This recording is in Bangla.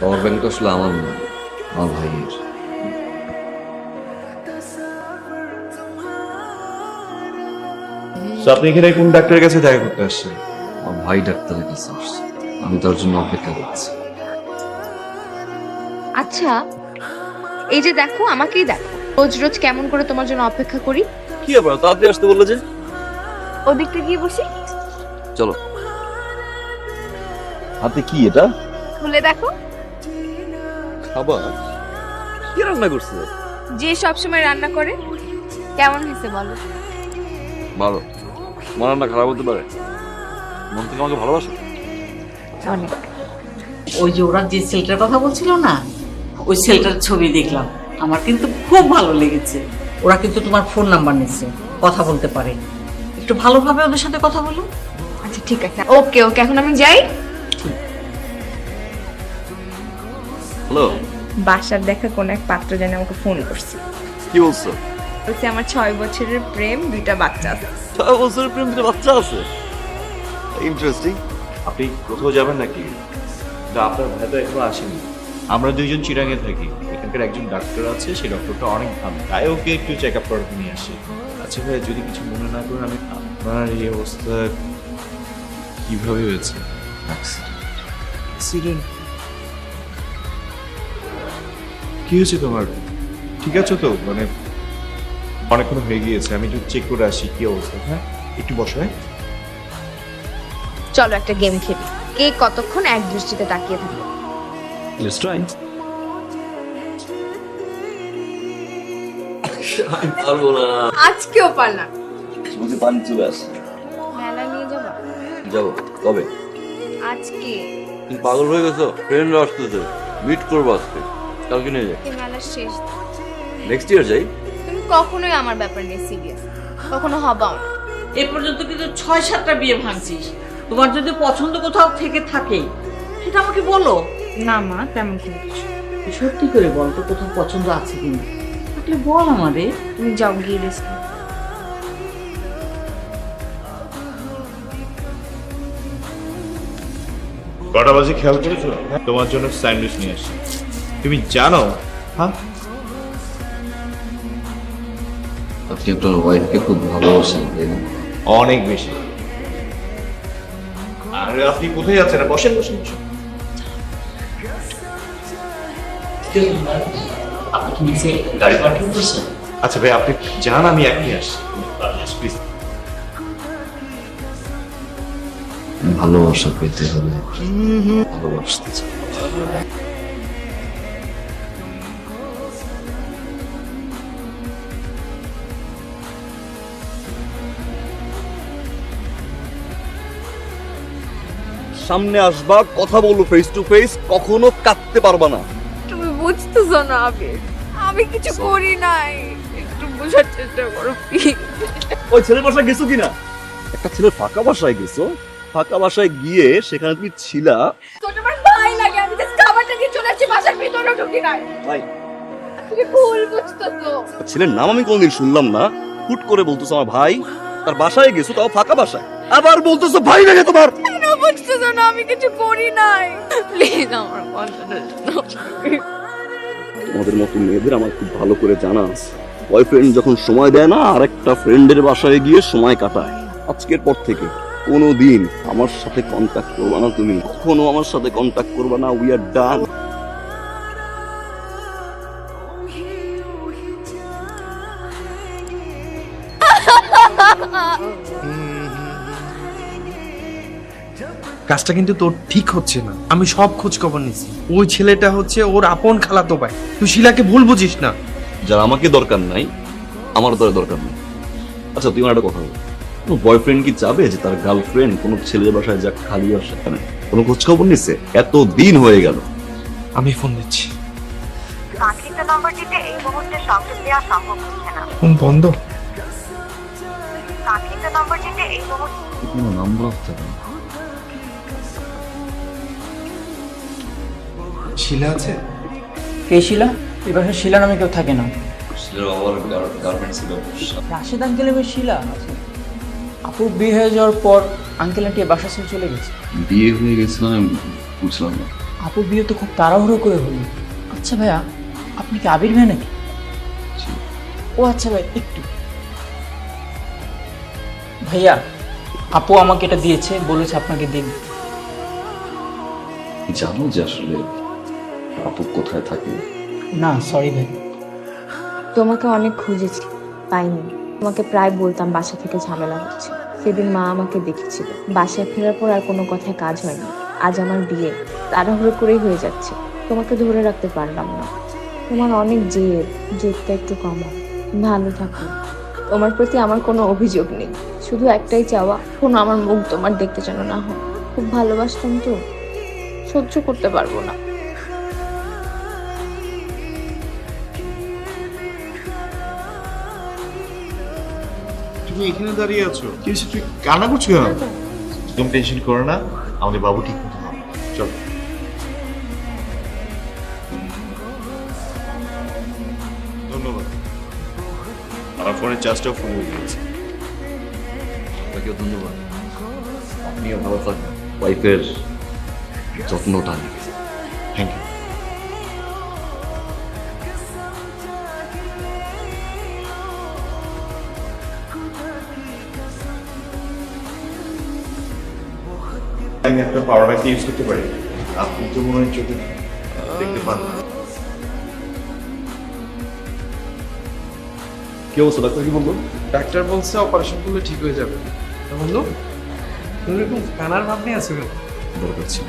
পাওয়ার ব্যাংক আসলে আমার না আমার ভাইয়ের আপনি এখানে কোন ডাক্তারের কাছে দেখা করতে আসছেন? আমার ভাই ডাক্তারের কাছে আসছে। আমি তার জন্য অপেক্ষা করছি। আচ্ছা এই যে দেখো আমাকেই দেখো। রোজ রোজ কেমন করে তোমার জন্য অপেক্ষা করি? কি ব্যাপার তাড়াতাড়ি আসতে বলল যে? ওদিকটা গিয়ে বসি। চলো। হাতে কি এটা? খুলে দেখো। খাবার? কি রান্না করছে? যে সব সময় রান্না করে কেমন হয়েছে বলো? ভালো। তোমার রান্না খারাপ হতে পারে। মন থেকে আমাকে ভালোবাসো? অনেক ওই যে ওরা যে ছেলেটার কথা বলছিল না ওই ছেলেটার ছবি দেখলাম। আমার কিন্তু খুব ভালো লেগেছে। ওরা কিন্তু তোমার ফোন নাম্বার নিচ্ছে কথা বলতে পারে। একটু ভালোভাবে ওদের সাথে কথা বলো। আচ্ছা ঠিক আছে। ওকে ওকে এখন আমি যাই। হ্যালো বাসার দেখা কোন এক পাত্র জানে আমাকে ফোন করছে। কি বলছো? বলছে আমার ছয় বছরের প্রেম দুইটা বাচ্চা আছে। ছয় বছরের প্রেম দুটো বাচ্চা আছে? ইন্টারেস্টিং আপনি কোথাও যাবেন নাকি? না আপনার ভাই তো এখনও আসেনি। আমরা দুইজন চিরাঙে থাকি। এখানকার একজন ডাক্তার আছে সেই ডক্টরটা অনেক ভালো। তাই ওকে একটু চেক আপ করাতে নিয়ে আসি। আচ্ছা ভাই যদি কিছু মনে না করেন আমি আপনার এই অবস্থা কীভাবে হয়েছে? অ্যাক্সিডেন্ট কি হয়েছে তোমার? ঠিক আছে তো? মানে অনেকক্ষণ হয়ে গিয়েছে আমি একটু চেক করে আসি কি অবস্থা। হ্যাঁ একটু বসো হ্যাঁ। চলো একটা গেম খেলি। কে কতক্ষণ এক দৃষ্টিতে তাকিয়ে থাকবে? Let's try. আমি পারব না আজকেও পারলাম। মুখে পানি চলে আসে। মেলা নিয়ে যাবা? যাব কবে? আজকে। তুমি পাগল হয়ে গেছো? ফ্রেন্ড আসতেছে। মিট করব আজকে। কালকে নিয়ে যাই। মেলার শেষ। নেক্সট ইয়ার যাই। তুমি কখনোই আমার ব্যাপার নিয়ে সিরিয়াস কখনো হবাও না। এ পর্যন্ত কিন্তু ছয় সাতটা বিয়ে ভাঙছিস। তোমার যদি পছন্দ কোথাও থেকে থাকে সেটা আমাকে বলো। না মা তেমন কোনো কিছু সত্যি করে বল তো কোথাও পছন্দ আছে কিনা। থাকলে বল আমারে। তুমি যাও গিয়ে রেস্ট। কটা বাজে খেয়াল করেছ? তোমার জন্য স্যান্ডউইচ নিয়ে আসি। তুমি জানো? হ্যাঁ? আপনি আপনার ওয়াইফকে খুব ভালোবাসেন অনেক বেশি। আর আপনি কোথায় যাচ্ছেন বসেন বসেন। আপনি কি নিচে গাড়ি পার্কিং করছেন? আচ্ছা ভাই আপনি যান আমি এখনই আসছি। প্লিজ ভালোবাসা পেতে হলে ভালোবাসতে চাই। সামনে আসবা কথা বলব ফেস টু ফেস কখনো কাটতে পারবা না। তুমি বুঝতেছো না আমি আমি কিছু করি নাই। একটু বোঝার চেষ্টা করো ওই ছেলের বাসায় গেছো কিনা? একটা ছেলের ফাঁকা বাসায় গেছো ফাঁকা বাসায় গিয়ে সেখানে তুমি ছিলা। তোর আমার ভাই লাগে আমি জাস্ট খাবারটা দিয়ে চলে আসছি বাসার ভিতরে ঢুকি নাই। ভাই। তুমি ভুল বুঝতেছো। ছেলের নাম আমি কোনোদিন শুনলাম না। হুট করে বলতেছো আমার ভাই তার বাসায় গেছো তাও ফাঁকা বাসায়। আবার বলতেছো ভাই লাগে তোমার। কেন বুঝতেছো না আমি কিছু করি নাই। প্লিজ আমার কথাটা তোমাদের মতো মেয়েদের আমার খুব ভালো করে জানা আছে। বয়ফ্রেন্ড যখন সময় দেয় না আরেকটা ফ্রেন্ডের বাসায় গিয়ে সময় কাটায়। আজকের পর থেকে কোনো দিন আমার সাথে কন্ট্যাক্ট করবা না তুমি। কখনো আমার সাথে কন্ট্যাক্ট করবা না উই আর ডান কাজটা কিন্তু তোর ঠিক হচ্ছে না। আমি সব খোঁজ খবর নিছি। ওই ছেলেটা হচ্ছে ওর আপন খালাতো ভাই। তুই শিলাকে ভুল বুঝিস না। যার আমাকে দরকার নাই আমার তোর দরকার নেই। আচ্ছা তুই আমার একটা কথা বল। কোনো বয়ফ্রেন্ড কি চাবে যে তার গার্লফ্রেন্ড কোনো ছেলের বাসায় যাক খালি আসে কোনো খোঁজ খবর নিচ্ছে এত দিন হয়ে গেল। আমি ফোন দিচ্ছি। কাঙ্ক্ষিত নম্বরটিতে এই মুহূর্তে সংযোগ দেওয়া সম্ভব হচ্ছে না। ফোন বন্ধ? কাঙ্ক্ষিত নম্বরটিতে এই মুহূর্তে কোনো নাম্বার অফ না। শিলা আছে? কে শিলা? এ বাসায় শিলা নামে কেউ থাকে না। ছেলের বাবার ছিল রাশেদ আঙ্কেলের মেয়ে শিলা আছে। আপু বিয়ে হয়ে যাওয়ার পর আঙ্কেল আন্টি বাসা ছেড়ে চলে গেছে। বিয়ে হয়ে গেছে মানে বুঝলাম না। আপুর বিয়ে তো খুব তাড়াহুড়ো করে হলো। আচ্ছা ভাইয়া আপনি কি আবির ভাই নাকি? ও আচ্ছা ভাই একটু। ভাইয়া আপু আমাকে এটা দিয়েছে বলেছে আপনাকে দিন জানো যে আসলে আপু কোথায় থাকে? না সরি ভাই। তোমাকে অনেক খুঁজেছি পাইনি। তোমাকে প্রায় বলতাম বাসা থেকে ঝামেলা হচ্ছে। সেদিন মা আমাকে দেখেছিল। বাসায় ফেরার পর আর কোনো কথায় কাজ হয়নি। আজ আমার বিয়ে। তাড়াহুড়ো করেই হয়ে যাচ্ছে। তোমাকে ধরে রাখতে পারলাম না। তোমার অনেক জেদ জেদটা একটু কমাও। ভালো থাকো। তোমার প্রতি আমার কোনো অভিযোগ নেই। শুধু একটাই চাওয়া কোনো আমার মুখ তোমার দেখতে যেন না হয়। খুব ভালোবাসতাম তো। সহ্য করতে পারব না। তুমি এখানে দাঁড়িয়ে আছো? কি হয়েছে? তুই কান্না করছ কেন? একদম টেনশন করো না আমাদের বাবু ঠিক মতো হবে চলো। ধন্যবাদ। আমার ফোনের চার্জটাও ফুল হয়ে গিয়েছে। আপনাকেও ধন্যবাদ। আপনিও ভালো থাকবেন। ওয়াইফের যত্নটা থ্যাংক ইউ আমি আপনার পাওয়ার ব্যাংক ইউজ করতে পারি? আপনি তো মনে হয় চোখে দেখতে পান। না। কি অবস্থা ডাক্তার কি বলব ডাক্তার বলছে অপারেশন করলে ঠিক হয়ে যাবে। তা বন্ধু তুমি এরকম কানার ভাব নিয়ে আছো কেন? দরকার ছিল।